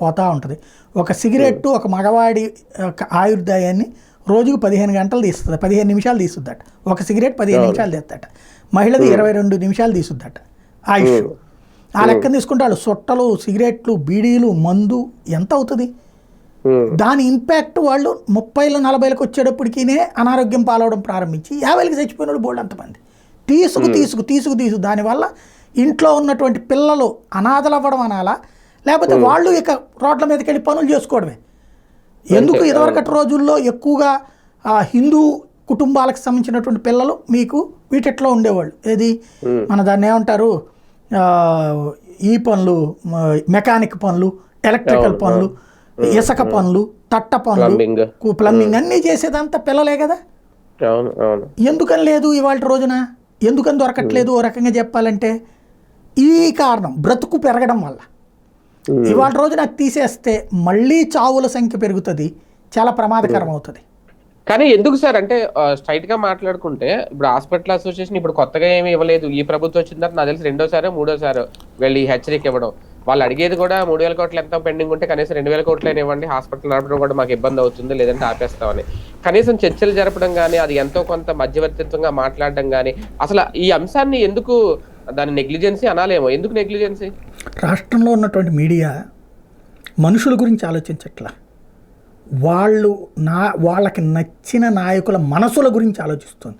పోతా ఉంటుంది. ఒక సిగరెట్ ఒక మగవాడి యొక్క ఆయుర్దాయాన్ని రోజుకు పదిహేను గంటలు తీస్తుంది పదిహేను నిమిషాలు తీసుద్దట ఒక సిగరెట్ పదిహేను నిమిషాలు తీద్దట మహిళది ఇరవై రెండు నిమిషాలు తీసుద్దట ఆయుష్. ఆ లెక్కన తీసుకుంటే వాళ్ళు సొట్టలు సిగరెట్లు బీడీలు మందు ఎంత అవుతుంది? దాని ఇంపాక్ట్ వాళ్ళు ముప్పైలు నలభైలకు వచ్చేటప్పటికినే అనారోగ్యం పాలవడం ప్రారంభించి యాభైలకి చచ్చిపోయిన వాళ్ళు బోల్డ్ అంతమంది. తీసుకు తీసుకు తీసుకు తీసుకు. దానివల్ల ఇంట్లో ఉన్నటువంటి పిల్లలు అనాథలు అవ్వడం అనాలా? లేకపోతే వాళ్ళు ఇక రోడ్ల మీదకి వెళ్ళి పనులు చేసుకోవడమే. ఎందుకు ఇదివరకటి రోజుల్లో ఎక్కువగా ఆ, హిందూ కుటుంబాలకు సంబంధించినటువంటి పిల్లలు మీకు వీటిట్లో ఉండేవాళ్ళు. ఏది? మన దాన్ని ఏమంటారు? ఈ పనులు మెకానిక్ పనులు ఎలక్ట్రికల్ పనులు ఇసుక పనులు తట్ట పనులు ప్లంబింగ్. అన్నీ చేసేదంతా పిల్లలే కదా? ఎందుకని లేదు ఇవాళ రోజున? ఎందుకని దొరకట్లేదు ఓ రకంగా చెప్పాలంటే ఈ కారణం బ్రతుకు పెరగడం వల్ల. ఇవాళ రోజున తీసేస్తే మళ్ళీ చావుల సంఖ్య పెరుగుతుంది చాలా ప్రమాదకరం అవుతుంది. కానీ ఎందుకు సార్? అంటే స్ట్రైట్గా మాట్లాడుకుంటే ఇప్పుడు హాస్పిటల్ అసోసియేషన్ ఇప్పుడు కొత్తగా ఏమీ ఇవ్వలేదు. ఈ ప్రభుత్వం వచ్చిన తర్వాత నాకు తెలిసి రెండోసారి మూడోసారి వెళ్ళి హెచ్చరిక ఇవ్వడం. వాళ్ళు అడిగేది కూడా మూడు వేల కోట్లు ఎంత పెండింగ్ ఉంటే కనీసం రెండు వేల కోట్లు అయినా ఇవ్వండి హాస్పిటల్ నడపడం కూడా మాకు ఇబ్బంది అవుతుంది లేదంటే ఆపేస్తామని. కనీసం చర్చలు జరపడం కానీ అది ఎంతో కొంత మధ్యవర్తిత్వంగా మాట్లాడడం కానీ అసలు ఈ అంశాన్ని ఎందుకు దాని నెగ్లిజెన్సీ అనాలేమో? ఎందుకు నెగ్లిజెన్సీ? రాష్ట్రంలో ఉన్నటువంటి మీడియా మనుషుల గురించి ఆలోచించట్లా. వాళ్ళు నా వాళ్ళకి నచ్చిన నాయకుల మనసుల గురించి ఆలోచిస్తుంది.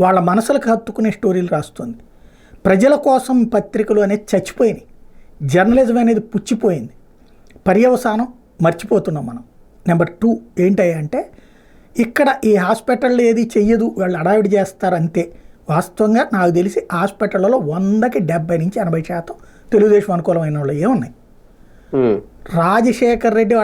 వాళ్ళ మనసులకు హత్తుకునే స్టోరీలు రాస్తుంది. ప్రజల కోసం పత్రికలు అనేది చచ్చిపోయినాయి. జర్నలిజం అనేది పుచ్చిపోయింది. పర్యవసానం మర్చిపోతున్నాం మనం. నెంబర్ టూ ఏంటంటే ఇక్కడ ఈ హాస్పిటల్లో ఏది చెయ్యదు వాళ్ళు అడావిడి చేస్తారు అంతే. వాస్తవంగా నాకు తెలిసి హాస్పిటల్లో వందకి డెబ్బై నుంచి ఎనభై శాతం తెలుగుదేశం అనుకూలమైన వాళ్ళు ఏమున్నాయి ఉమ్. రాజశేఖర్ రెడ్డి